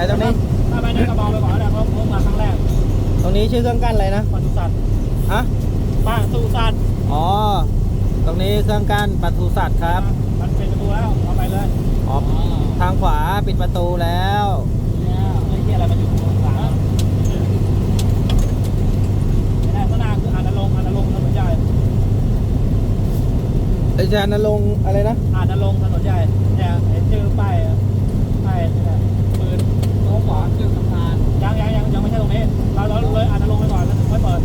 อ้ตรงนี้ ถ้าไปนั่นก็เบาไปก่อนนะเพราะเพิ่งมาครั้งแรกตรงนี้ชื่อเครื่องกั้นอะไรนะปศุสัตว์ฮะป้าสุสัตว์อ๋อ ตรงนี้เครื่องกั้นปศุสัตว์ครับ มันเป็นประตูแล้วเอาไปเลยอ๋อทางขวาปิดประตูแล้วเนี่ยไอ้เหี้ยอะไรมันอยู่ตรงกลางไม่ได้ข้างหน้าคืออาจจะลงอาจจะลงถนนใหญ่อาจารย์นรงค์อะไรนะอาจจะลงถนนใหญ่เนี่ยเห็นชื่อป้ายอะป้ายนี่แหละปืนโน้ขวาคือสะพานยังยังยังยังไม่ใช่ตรงนี้ เราเราเลยอาจจะลงไปก่อนแล้วถึงค่อยเปิด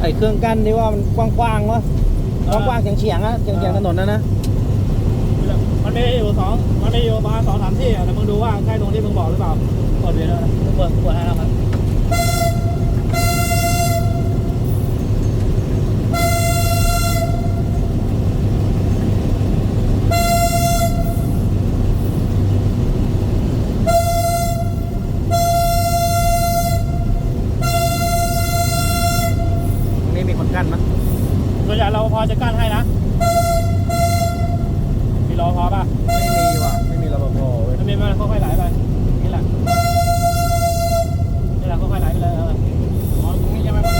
ไอ้ เครื่องกั้นนี่ว่ามันกว้างๆวะกว้างๆเฉียงๆอะเฉียงๆถนนนะนะมันมีอยู่สองมันมีอยู่ประมาณสองสามที่อะแต่มึงดูว่าใช่ตรงที่มึงบอกหรือเปล่าเปิดเวียนแล้วนะเปิดเปิดให้แล้วครับ ตรงนี้มีคนกั้นมั้ย ส่วนใหญ่เราพอจะกั้นให้นะ มีรอพอป่ะ ไม่มีว่ะ ไม่มีรปภเว้ย มันมีมันค่อยๆไหลไปนี่แหละนี่แหละค่อยๆไหลไปเลยเอออ๋อตรงนี้ยังไม่พอ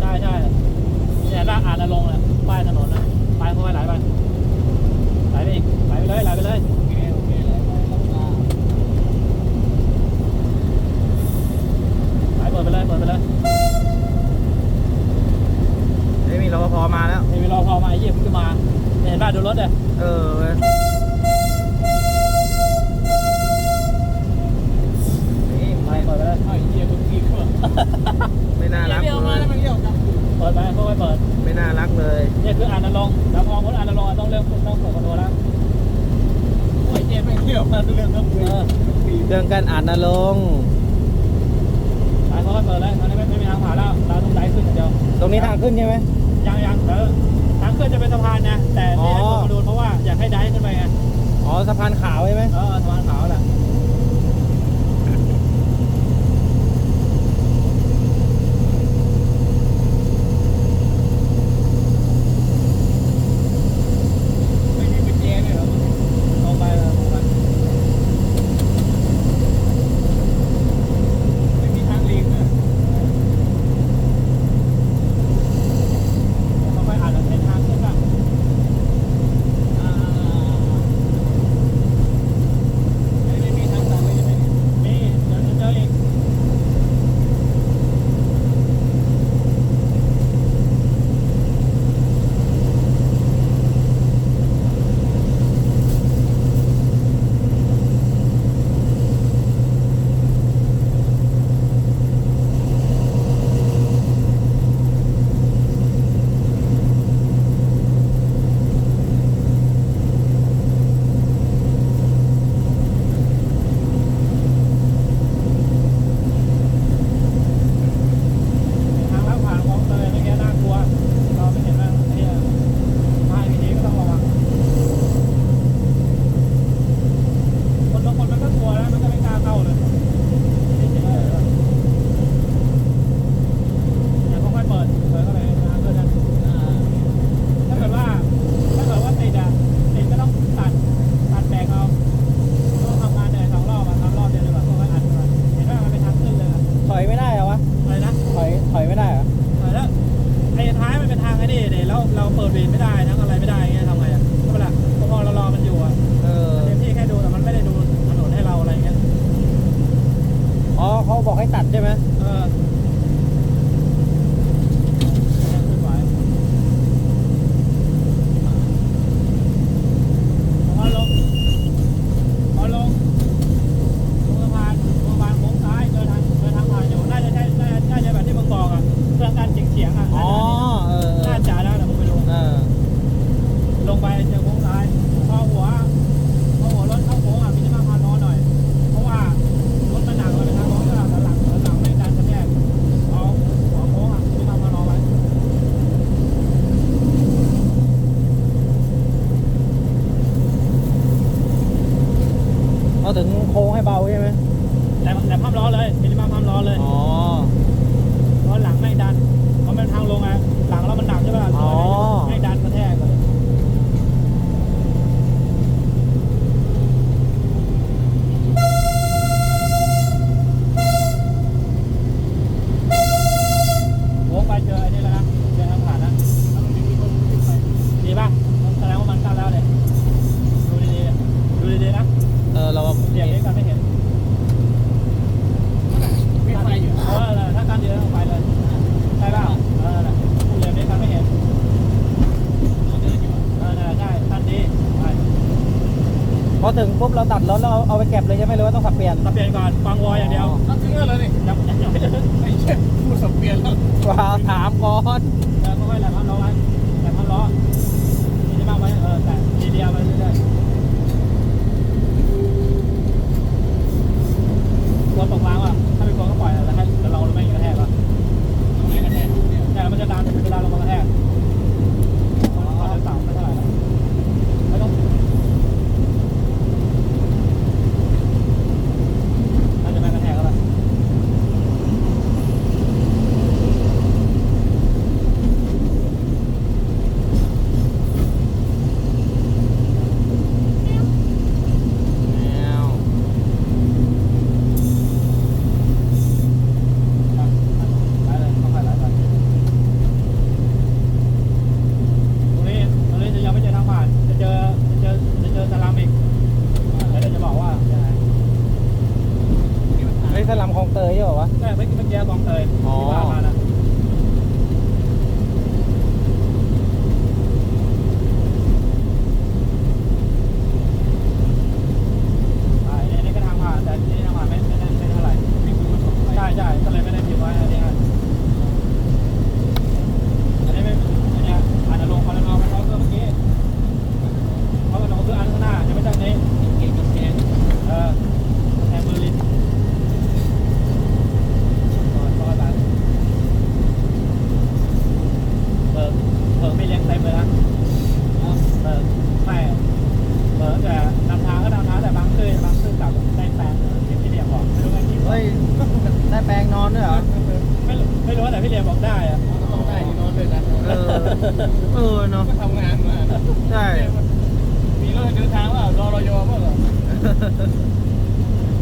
ใช่ใช่เนี่ยลากอาจจะลงเลยป้ายถนนนะป้ายค่อยๆไหลไปไหลไปอีกไหลไปเลยไหลไปเลยโอเคโอเคไหลไปไหลเปิดไปเลยเปิดไปเลยไม่มีรปภมาแล้วนี่มีรอพอมาไอ้เหี้ยเพิ่งจะมาเนี่ยเห็นป่ะดูรถเลยเออเว้ยนี่ไปไม่เปิดไปเลย ไอ้เหี้ยเพิ่งกี่เครื่องไม่น่ารักเลยเปิดไปค่อยๆเปิด ไม่น่ารักเลยเนี่ยคืออ่านลงค์แล้วพอพ้นอ่านลงค์ต้องเริ่มต้องเปิดประตูแล้วโอ้ยเจ๊ไม่เที่ยวมาเรื่องต้องเออเครื่องกั้นอ่านนรงค์ไปค่ อยๆเปิดเลยตอนนี้ไม่ไม่มีทางผ่านแล้วเราต้องไดขึ้นอย่างเดียวตรงนี้ทางขึ้นใช่ไหมยังยังเออทางขึ้นจะเป็นสะพานนะแต่ที่ให้อ๋อเปิดประตูเพราะว่าอยากให้ไดขึ้นไปไงอ๋อสะพานขาวใช่ไหมเออสะพานขาวแหละ ล้อเลยมินิมัมพับล้อเลยอ๋อ เพราะหลังไม่ดันเพราะมันทางลงอะหลังเรามันหนักใช่ป่ะ อ๋อ ไม่ดันกระแทกเลย พอ ถึงปุ๊บเราตัดรถแล้วเอาเอาไปเก็บเลยใช่ไหมหรือว่าต้องขับเปลี่ยนสับเปลี่ยนก่อนฟังวออย่างเดียวก็ถึงแล้วนี่ยังยังไม่ถึงไอ้เชี่ยพูดสับเปลี่ยนแล้วว้าวถามก่อนเออค่อยๆแหลมพันล้อไว้แหลมพันล้อมีได้บ้างไหมเออแต่ทีเดียวไปเรื่อยๆตัวตกรางว่ะถ้าเป็นตัวก็ปล่อยแล้วให้แต่เราไม่กระแทกว่ะ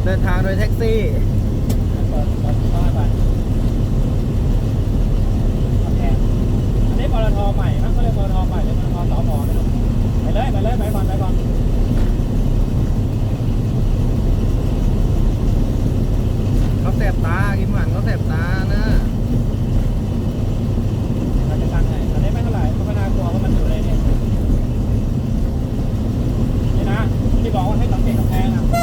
เดินทางโดยแท็กซี่เปิดเปิดเข้าไปโอเคอันนี้ปตทใหม่มั้งเขาเรียกปตทใหม่หรือปตทสอพอไม่รู้ไปเลยไปเลยไปก่อนไปก่อนเขาแสบตากินหวานเขาแสบตานะเราจะกันไงอันนี้ไม่เท่าไหร่ก็ไม่น่ากลัวเพราะมันอยู่ในนี่ยนี่นะที่บอกว่าให้สังเกตกำแพงอะ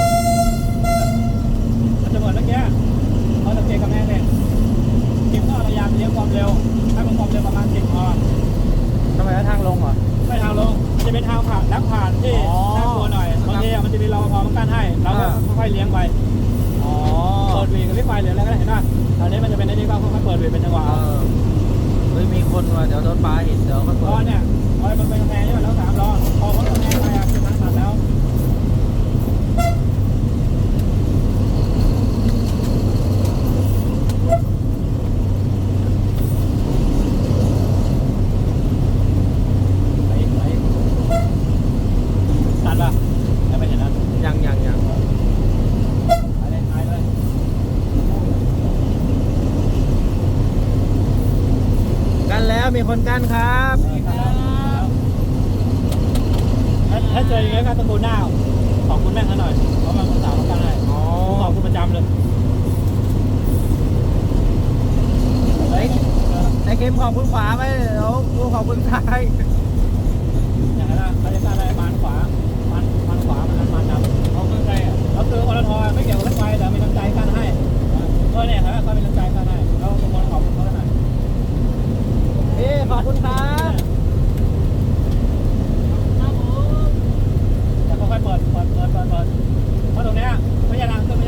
นทางผ่านนักผ่านที่อ๋อน่ากลัวหน่อยบางทีอะมันจะมีรปภมากั้นให้เราก็อ่า ค่อยๆเลี้ยงไปอ๋อเปิดวีกับลิฟต์ไฟหรืออะไรก็ได้เห็นป่ะตอนนี้มันจะเป็นไอ้นี่ก็ค่อยๆเปิดวีเป็นจังหวะเออเฮ้ยมีคนว่ะเดี๋ยวโดนปลาหินเดี๋ยวก็เพเปิราะดเนี่ยพอมันเป็นกำแพงใช่ไหมแล้วสามล้อพอเขากำแพงไปอะคือทางตัดแล้ว ไปไปตัดป่ะยังไม่เห็นนะ ยังยังยัง ไปเลยไปเลย กันแล้วมีคนกันครับ ถ้าถ้าเจออย่างนี้ก็ตะโกนหน้าขอบคุณแม่เขาหน่อยเพราะมันคนสาวเขากันให้ อ๋อ ผมขอบคุณประจำเลย ไอ้ไอ้เก มขอบคุณขวาไหมเดี๋ยวกูขอบคุณซ้ายอย่างนั้นนะเขาจะการอะไรบานขวาบานบานขวามันนั้นบานดำเอาเครื่องใจอะแล้วคืออรทไม่เกี่ยวกับรถไฟแต่มีน้ำใจกันให้เออเนี่ยครับเขามีน้ำใจกันให้เราทุกคนขอบคุณเขาหน่อยเอ้ขอบคุณครับแต่ค่อยๆเปิดเปิดเปิดเปิดเปิดเพราะตรงเนี้ยไม่ใช่ทานาง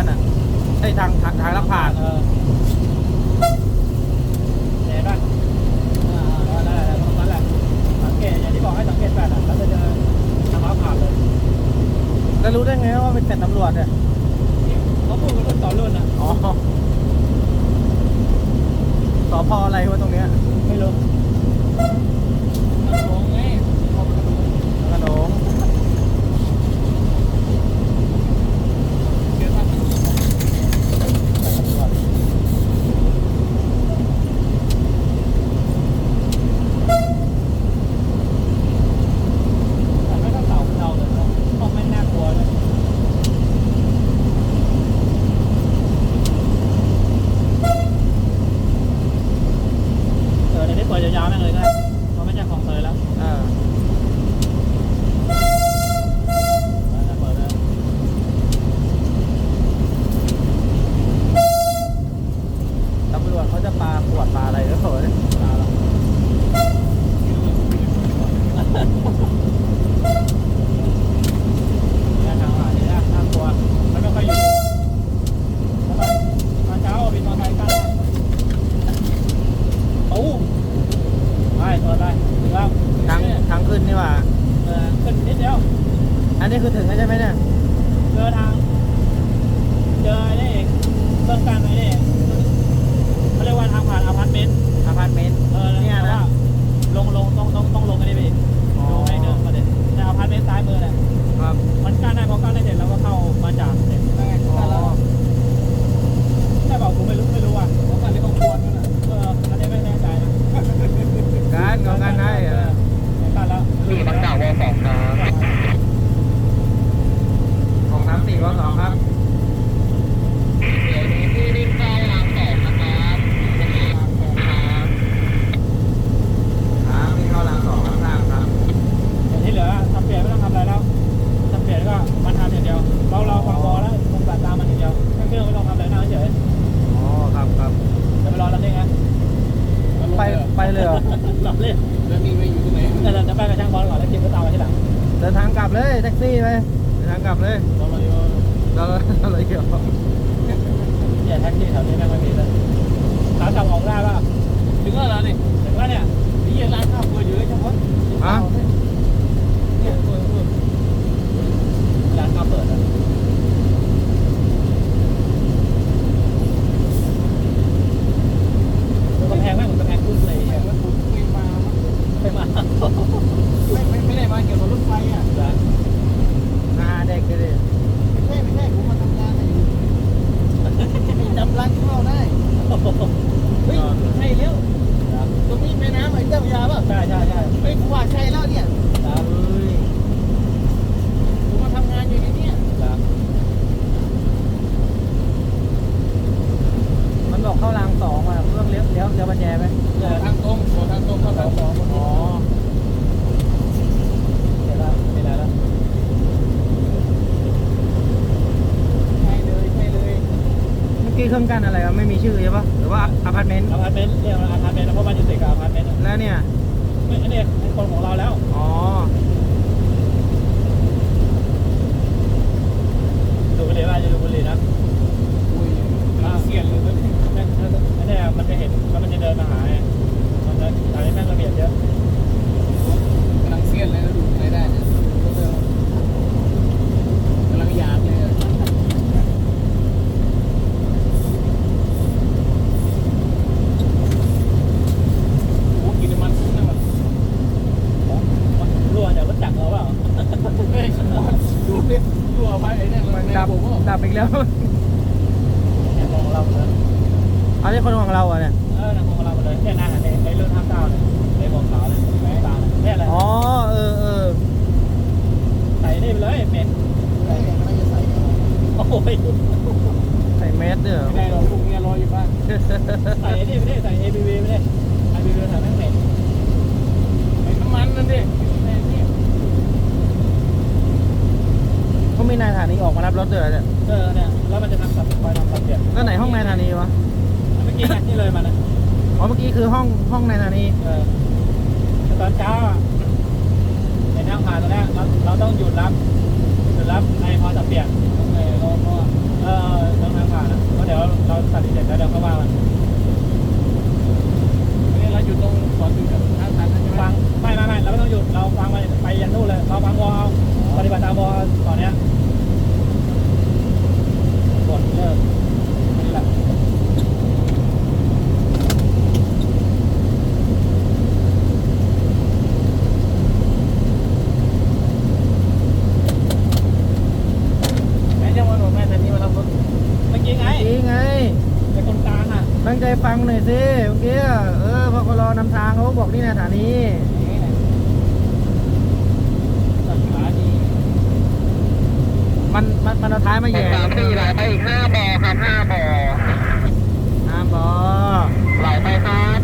านอะไอ้ทางทางทางรับผ่านเออเห็นป่ะอ่านั่นแหลนั่นและสังกตอย่างที่บอกให้สังเกตแฟลอะแล้วจะจอทางลักผ่านเลยแล้รู้ได้ไงว่าเป็นแฟลตำรวจเนี่ยเขาพูดกันรุ่นต่อรุ่นอะอ๋อสพออะไรวะตรงเนี้ยไม่รู้ วจปลาอะไรก็เขินปลาละ เครื่องกั้นอะไรครัไม่มีชื่อใช่ปะหรือว่าอพาร์ตเมนต์ อพาร์ตเมนต์ นนี้คนของเราอะเนี่ย เออนะของเราหมดเลยแค่นี่ยนะในในรุ่นห้าเก้าเนี่ยในบอกขาวเนี่ยแม่ตาเนี่ยเนี่อ๋อ เออเออใส่นี่ไปเลยเม็ดโอ้ยใส่เมสเนี่ยเหรอ ไม่ได้หรอกพวกเงี้ยรออยู่บ้างใส่นี่ไปเลยใส่ ABV ไปเลย ABV ใส่แม่งเม็ดใส่น้ำมันนั่นดินี่เขามีนายฐานีออกมารับรถเดือเนี่ย เออเนี่ยแล้วมันจะทำสับไปทำสับเปลี่ยนแล้วไหนห้องนายฐานีวะ เมื่อกี้นี่เลยมาเนี่ยอ๋อเมื่อกี้คือห้องห้องในนานนี้เออตอนเช้าในนั่งผ่านตอนแรกเราเราต้องหยุดรับหยุดรับในพอจะเปลี่ยนเออเราก็เออต้องนั่งผ่านนะเพราะเดี๋ยวเราตัดสินเสร็จแล้วเดี๋ยวเขาว่ามันนี่เราอยู่ตรงสอนอยู่กับทางตัใช่ไหมฟังไม่ไม่ไม่เราไม่ต้องหยุดเราฟังไปไปยันนู่นเลยเราฟังวอลปฏิบัติตามวอลตอนนี้ยกดเลิก ฟังหน่อยสิเมื่อกี้เออพอกรอนำทางเขาบอกนี่นะสถานีมันมันมันเอาท้ายมาแย่สามสี่ไหลไปอีกห้าบ่อครับห้าบ่อห้าบ่อไหลไปครับ